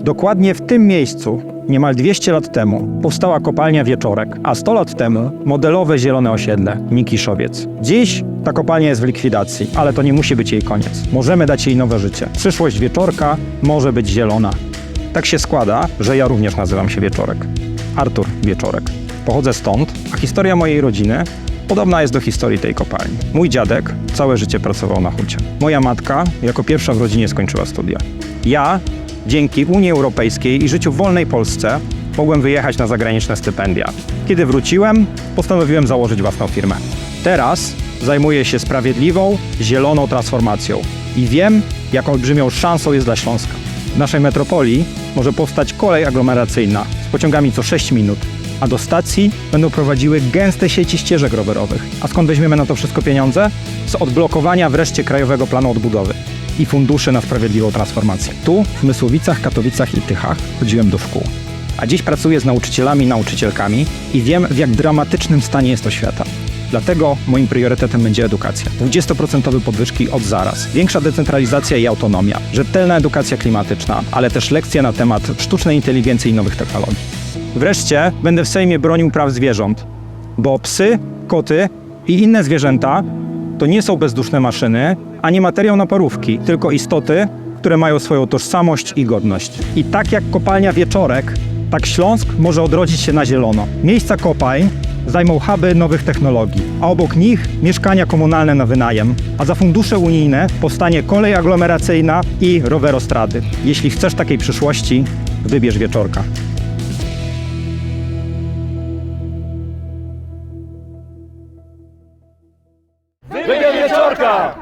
Dokładnie w tym miejscu, niemal 200 lat temu, powstała kopalnia Wieczorek, a 100 lat temu modelowe zielone osiedle Mikiszowiec. Dziś ta kopalnia jest w likwidacji, ale to nie musi być jej koniec. Możemy dać jej nowe życie. Przyszłość Wieczorka może być zielona. Tak się składa, że ja również nazywam się Wieczorek. Artur Wieczorek. Pochodzę stąd, a historia mojej rodziny podobna jest do historii tej kopalni. Mój dziadek całe życie pracował na hucie. Moja matka jako pierwsza w rodzinie skończyła studia. Ja, dzięki Unii Europejskiej i życiu w wolnej Polsce, mogłem wyjechać na zagraniczne stypendia. Kiedy wróciłem, postanowiłem założyć własną firmę. Teraz zajmuję się sprawiedliwą, zieloną transformacją i wiem, jak olbrzymią szansą jest dla Śląska. W naszej metropolii może powstać kolej aglomeracyjna z pociągami co 6 minut, a do stacji będą prowadziły gęste sieci ścieżek rowerowych. A skąd weźmiemy na to wszystko pieniądze? Z odblokowania wreszcie Krajowego Planu Odbudowy i funduszy na sprawiedliwą transformację. Tu, w Mysłowicach, Katowicach i Tychach chodziłem do szkół. A dziś pracuję z nauczycielami i nauczycielkami i wiem, w jak dramatycznym stanie jest oświata. Dlatego moim priorytetem będzie edukacja. 20% podwyżki od zaraz. Większa decentralizacja i autonomia. Rzetelna edukacja klimatyczna, ale też lekcje na temat sztucznej inteligencji i nowych technologii. Wreszcie będę w Sejmie bronił praw zwierząt, bo psy, koty i inne zwierzęta to nie są bezduszne maszyny, ani materiał na parówki, tylko istoty, które mają swoją tożsamość i godność. I tak jak kopalnia Wieczorek, tak Śląsk może odrodzić się na zielono. Miejsca kopalń zajmą huby nowych technologii, a obok nich mieszkania komunalne na wynajem, a za fundusze unijne powstanie kolej aglomeracyjna i rowerostrady. Jeśli chcesz takiej przyszłości, wybierz Wieczorka. 是啊